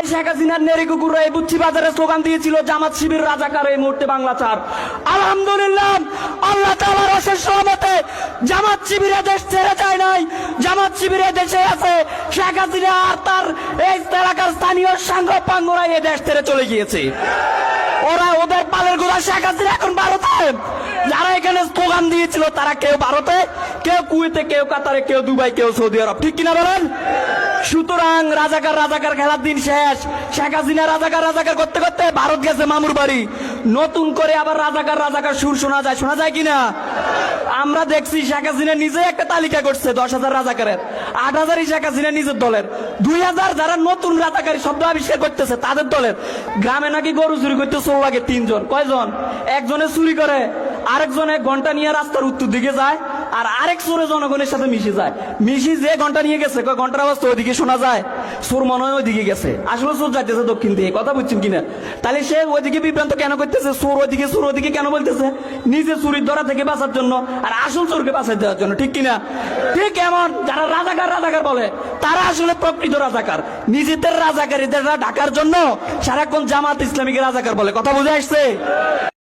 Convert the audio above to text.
এই শেখ হাসিনার নেরি কুকুর এই বুচ্ছি বাজারে স্লোগান দিয়েছিল, জামাত শিবির রাজাকার এই মুহূর্তে বাংলা চার। আলহামদুলিল্লাহ, আল্লাহ তাআলার অশেষ সহমতে জামাত শিবিরে দেশ ছেড়ে যায় নাই। জামাত শিবিরে দেশে আছে শেখ হাসিনা আর তার এই এলাকার স্থানীয় সাংঘ পাঙ্গরা এই দেশ ছেড়ে চলে গিয়েছে। ওরা ওদের পালের গোলা শেখ হাসিনা এখন ভারতে। যারা এখানে স্লোগান দিয়েছিল, তারা কেউ ভারতে, কেউ কুয়েতে, কেউ কাতারে, কেউ দুবাই, কেউ সৌদি আরব। ঠিক কিনা বলেন? সুতরাং রাজাকার রাজাকার খেলার দিন শেষ। শেখ হাসিনা রাজাকার রাজাকার করতে করতে ভারত গেছে মামুর বাড়ি। নতুন করে আবার রাজাকার রাজাকার সুর শোনা যায়। শোনা যায় কিনা? আমরা দেখছি শেখ হাসিনা নিজে একটা তালিকা করছে, দশ হাজার রাজাকারের। আট হাজারই শেখ হাসিনা নিজের দলের। দুই হাজার যারা নতুন রাজাকারী শব্দ আবিষ্কার করতেছে, তাদের দলের। গ্রামে নাকি গরু চুরি করতে চোর লাগে তিনজন। কয়জন? একজনে চুরি করে, আরেকজনে ঘণ্টা নিয়ে রাস্তার উত্তর দিকে যায়। আর আরেক চোরে জনগণের সাথে মিশে যায়। মিশি যে ঘণ্টা নিয়ে গেছে, কয় ঘণ্টার আওয়াজ তো ওইদিকে শোনা যায়। সুর মনে হয় ওইদিকে গেছে। আসলে চোর যাইতেছে দক্ষিণ দিকে, কথা বুঝছেন কিনা? তাহলে সে ওইদিকে বিভ্রান্ত কেন করতেছে? সুর ওইদিকে সুর ওইদিকে কেন বলতেছে? নিজে চুরির ধরা থেকে বাঁচার জন্য আর আসল চোরকে বাঁচাই দেওয়ার জন্য, ঠিক কিনা? ঠিক এমন, যারা রাজাকার রাজাকার বলে, তারা আসলে প্রকৃত রাজাকার। নিজেদের রাজাকারীদের ঢাকার জন্য সারাক্ষণ জামাত ইসলামীকে রাজাকার বলে। কথা বুঝে আসছে?